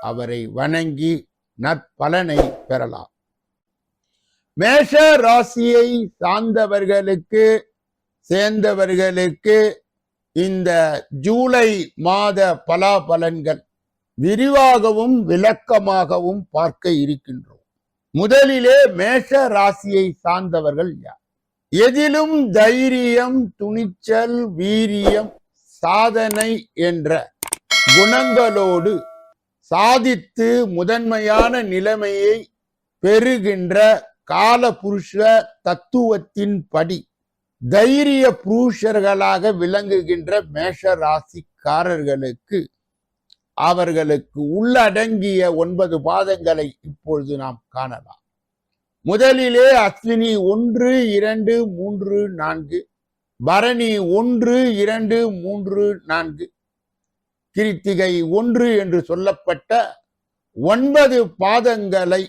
அவரை வணங்கி நற்பலனை பெறலாம். மேஷ ராசியை சார்ந்தவர்களுக்கு சேர்ந்தவர்களுக்கு இந்த ஜூலை மாத பலாபலன்கள் விரிவாகவும் விளக்கமாகவும் பார்க்க இருக்கின்றோம். முதலிலே மேஷ ராசியை சார்ந்தவர்கள் யார்? எதிலும் தைரியம் துணிச்சல் வீரியம் சாதனை என்ற குணங்களோடு சாதித்து முதன்மையான நிலைமையை பெறுகின்ற கால புருஷ தத்துவத்தின் படி தைரிய புருஷர்களாக விளங்குகின்ற மேஷ ராசிக்காரர்களுக்கு அவர்களுக்கு உள்ளடங்கிய ஒன்பது பாதங்களை இப்பொழுது நாம் காணலாம். முதலிலே அஸ்வினி ஒன்று இரண்டு மூன்று நான்கு பரணி ஒன்று இரண்டு மூன்று நான்கு கிருத்திகை ஒன்று என்று சொல்லப்பட்ட ஒன்பது பாதங்களை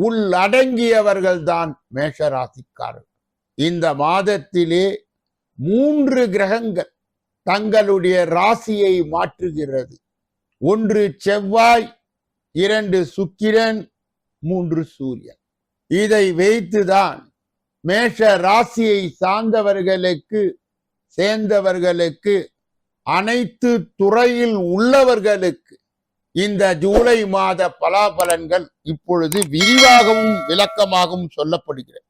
உள்ளடங்கியவர்கள்தான் மேஷராசிக்காரர்கள். இந்த மாதத்திலே மூன்று கிரகங்கள் தங்களுடைய ராசியை மாற்றுகிறது. ஒன்று செவ்வாய் இரண்டு சுக்கிரன் மூன்று சூரியன். இதை வைத்துதான் மேஷ ராசியை சார்ந்தவர்களுக்கு சேர்ந்தவர்களுக்கு அனைத்து துறையில் உள்ளவர்களுக்கு இந்த ஜூலை மாத பலாபலன்கள் இப்பொழுது விரிவாகவும் விளக்கமாகவும் சொல்லப்படுகிறது.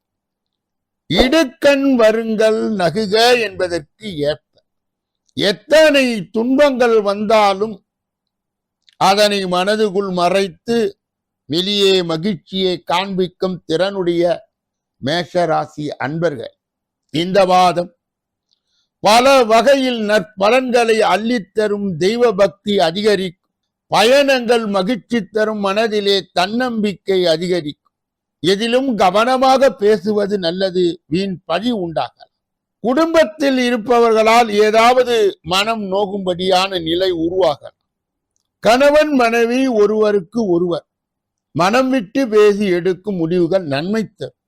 இடுக்கண் வருங்கள் நகுக என்பதற்கு ஏற்ப எத்தனை துன்பங்கள் வந்தாலும் அதனை மனதுக்குள் மறைத்து வெளியே மகிழ்ச்சியை காண்பிக்கும் திறனுடைய மேஷராசி அன்பர்கள் இந்த வாதம் பல வகையில் நற்பலன்களை அள்ளித்தரும் தெய்வ பக்தி அதிகரிக்கும். பயணங்கள் மகிழ்ச்சி தரும் மனதிலே தன்னம்பிக்கை அதிகரிக்கும். எதிலும் கவனமாக பேசுவது நல்லது வீண் பழி உண்டாகலாம். குடும்பத்தில் இருப்பவர்களால் ஏதாவது மனம் நோகும்படியான நிலை உருவாகலாம். கணவன் மனைவி ஒருவருக்கு ஒருவர் மனம் விட்டு பேசி எடுக்கும் முடிவுகள் நன்மை தரும்.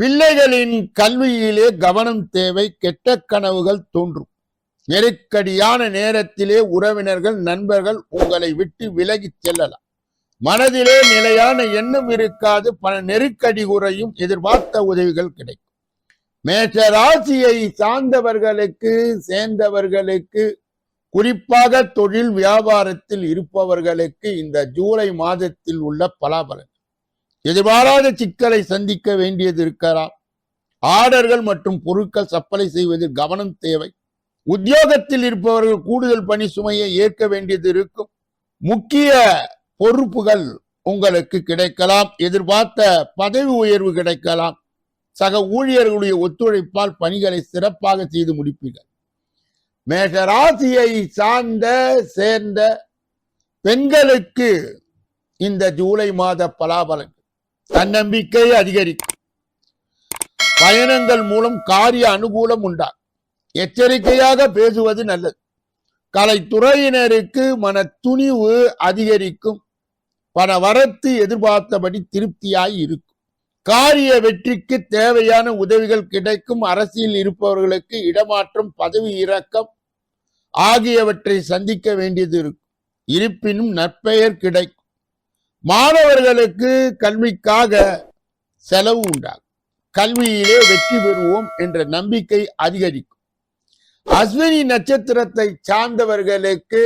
பிள்ளைகளின் கல்வியிலே கவனம் தேவை கெட்ட கனவுகள் தோன்றும். நெருக்கடியான நேரத்திலே உறவினர்கள் நண்பர்கள் உங்களை விட்டு விலகிச் செல்லலாம். மனதிலே நிலையான எண்ணம் இருக்காது பல நெருக்கடி குறையும் எதிர்பார்த்த உதவிகள் கிடைக்கும். மேஷ ராசியை சார்ந்தவர்களுக்கு சேர்ந்தவர்களுக்கு குறிப்பாக தொழில் வியாபாரத்தில் இருப்பவர்களுக்கு இந்த ஜூலை மாதத்தில் உள்ள பலாபலன். எதிர்பாராத சிக்கலை சந்திக்க வேண்டியது இருக்கலாம் ஆர்டர்கள் மற்றும் பொருட்கள் சப்ளை செய்வதில் கவனம் தேவை. உத்தியோகத்தில் இருப்பவர்கள் கூடுதல் பணி சுமையை ஏற்க வேண்டியது இருக்கும். முக்கிய பொறுப்புகள் உங்களுக்கு கிடைக்கலாம். எதிர்பார்த்த பதவி உயர்வு கிடைக்கலாம். சக ஊழியர்களுடைய ஒத்துழைப்பால் பணிகளை சிறப்பாக செய்து முடிப்பீர்கள். மேஷ ராசியை சார்ந்த சேர்ந்த பெண்களுக்கு இந்த ஜூலை மாத பலாபலன் தன்னம்பிக்கை அதிகரிக்கும். பயணங்கள் மூலம் காரிய அனுகூலம் உண்டா எச்சரிக்கையாக பேசுவது நல்லது. கலைத்துறையினருக்கு மன துணிவு அதிகரிக்கும். பண வரத்து எதிர்பார்த்தபடி திருப்தியாய் இருக்கும். காரிய வெற்றிக்கு தேவையான உதவிகள் கிடைக்கும். அரசியல் இருப்பவர்களுக்கு இடமாற்றம் பதவி இறக்கம் ஆகியவற்றை சந்திக்க வேண்டியது இருக்கும். இருப்பினும் நற்பெயர் கிடைக்கும். மாணவர்களுக்கு கல்விக்காக செலவு உண்டாகும். கல்வியிலே வெற்றி பெறுவோம் என்ற நம்பிக்கை அதிகரிக்கும். அஸ்வினி நட்சத்திரத்தை சார்ந்தவர்களுக்கு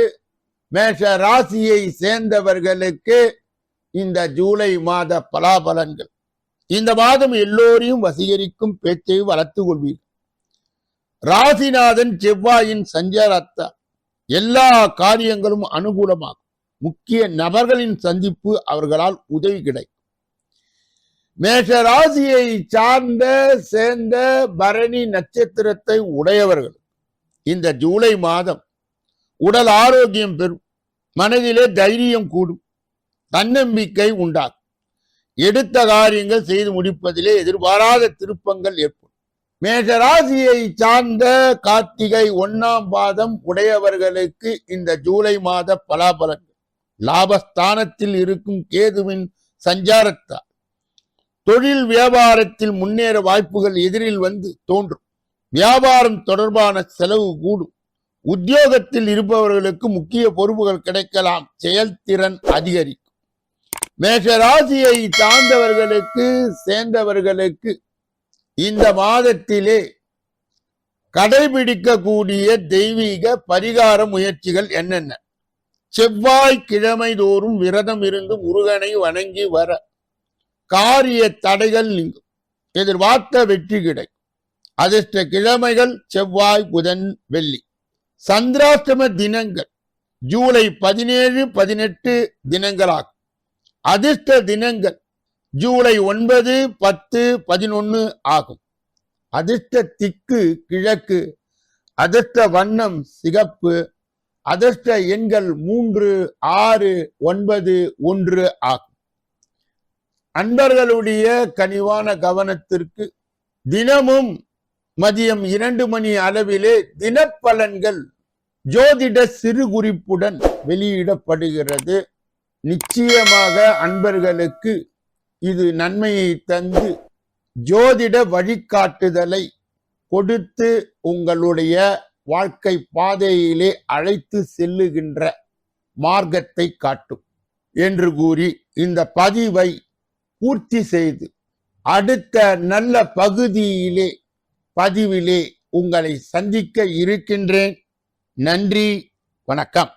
மேஷ ராசியை சேர்ந்தவர்களுக்கு இந்த ஜூலை மாத பலாபலன்கள். இந்த மாதம் எல்லோரையும் வசீகரிக்கும் பேச்சை வளர்த்து கொள்வீர்கள். ராசிநாதன் செவ்வாயின் சஞ்சாரத்தால் எல்லா காரியங்களும் அனுகூலமாகும். முக்கிய நபர்களின் சந்திப்பு அவர்களால் உதவி கிடைக்கும். மேஷ ராசியை சார்ந்த சேர்ந்த பரணி நட்சத்திரத்தை உடையவர்கள் இந்த ஜூலை மாதம் உடல் ஆரோக்கியம் பெறும் மனதிலே தைரியம் கூடும் தன்னம்பிக்கை உண்டாகும். எடுத்த காரியங்கள் செய்து முடிப்பதிலே எதிர்பாராத திருப்பங்கள் ஏற்படும். மேஷராசியை சார்ந்த கார்த்திகை ஒன்னாம் பாதம் உடையவர்களுக்கு இந்த ஜூலை மாத பலாபலன். லாபஸ்தானத்தில் இருக்கும் கேதுவின் சஞ்சாரத்தால் தொழில் வியாபாரத்தில் முன்னேற வாய்ப்புகள் எதிரில் வந்து தோன்றும். வியாபாரம் தொடர்பான செலவு கூடும். உத்தியோகத்தில் இருப்பவர்களுக்கு முக்கிய பொறுப்புகள் கிடைக்கலாம். செயல்திறன் அதிகரிக்கும். மேஷராசியை சார்ந்தவர்களுக்கு சேர்ந்தவர்களுக்கு இந்த மாதத்திலே கடைபிடிக்கக்கூடிய தெய்வீக பரிகார முயற்சிகள் என்னென்ன? செவ்வாய் கிழமை தோறும் விரதம் இருந்து முருகனை வணங்கி வர காரிய தடைகள் நீங்கும். எதிர்பார்த்த வெற்றி கிடைக்கும். அதிர்ஷ்ட கிழமைகள் செவ்வாய் புதன் வெள்ளி. சந்திராஷ்டம தினங்கள் ஜூலை பதினேழு பதினெட்டு தினங்களாகும். அதிர்ஷ்ட தினங்கள் ஜூலை ஒன்பது பத்து பதினொன்று ஆகும். அதிர்ஷ்ட திக்கு கிழக்கு அதிர்ஷ்ட வண்ணம் சிகப்பு அதிர்ஷ்ட எண்கள் மூன்று ஆறு ஒன்பது ஒன்று ஆகும். அன்பர்களுடைய கனிவான கவனத்திற்கு தினமும் மதியம் இரண்டு மணி அளவிலே தினப்பலன்கள் ஜோதிட சிறு குறிப்புடன் வெளியிடப்படுகிறது. நிச்சயமாக அன்பர்களுக்கு இது நன்மையை தந்து ஜோதிட வழிகாட்டுதலை கொடுத்து உங்களுடைய வாழ்க்கை பாதையிலே அழைத்து செல்லுகின்ற மார்க்கத்தை காட்டும். என்று கூறி இந்த பதிவை பூர்த்தி செய்து அடுத்த நல்ல பகுதியிலே பதிவிலே உங்களை சந்திக்க இருக்கின்றேன். நன்றி வணக்கம்.